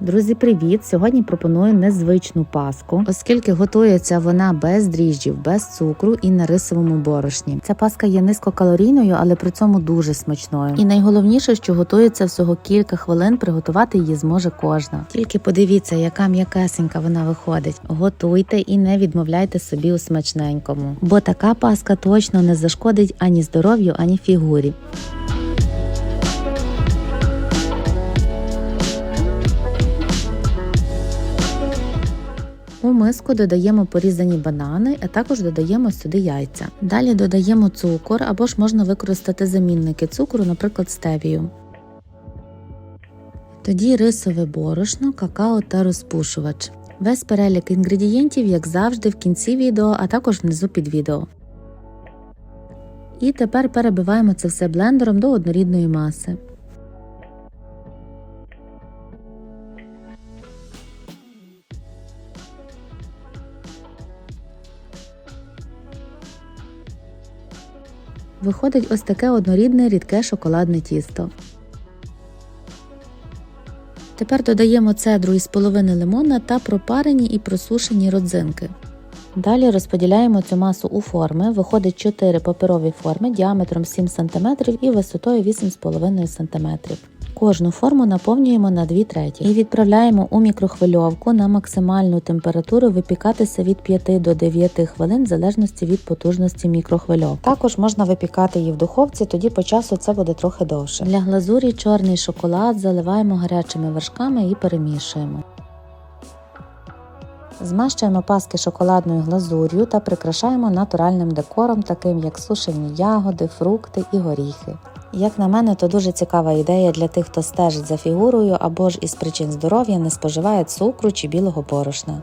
Друзі, привіт! Сьогодні пропоную незвичну паску, оскільки готується вона без дріжджів, без цукру і на рисовому борошні. Ця паска є низькокалорійною, але при цьому дуже смачною. І найголовніше, що готується всього кілька хвилин, приготувати її зможе кожна. Тільки подивіться, яка м'якесенька вона виходить. Готуйте і не відмовляйте собі у смачненькому, бо така паска точно не зашкодить ані здоров'ю, ані фігурі. У миску додаємо порізані банани, а також додаємо сюди яйця. Далі додаємо цукор або ж можна використати замінники цукру, наприклад, стевію. Тоді рисове борошно, какао та розпушувач. Весь перелік інгредієнтів, як завжди, в кінці відео, а також внизу під відео. І тепер перебиваємо це все блендером до однорідної маси. Виходить ось таке однорідне рідке шоколадне тісто. Тепер додаємо цедру із половини лимона та пропарені і просушені родзинки. Далі розподіляємо цю масу у форми. Виходить 4 паперові форми діаметром 7 см і висотою 8,5 см. Кожну форму наповнюємо на 2 треті і відправляємо у мікрохвильовку на максимальну температуру випікатися від 5 до 9 хвилин в залежності від потужності мікрохвильовки. Також можна випікати її в духовці, тоді по часу це буде трохи довше. Для глазурі чорний шоколад заливаємо гарячими вершками і перемішуємо. Змащуємо паски шоколадною глазур'ю та прикрашаємо натуральним декором, таким як сушені ягоди, фрукти і горіхи. Як на мене, то дуже цікава ідея для тих, хто стежить за фігурою або ж із причин здоров'я не споживає цукру чи білого борошна.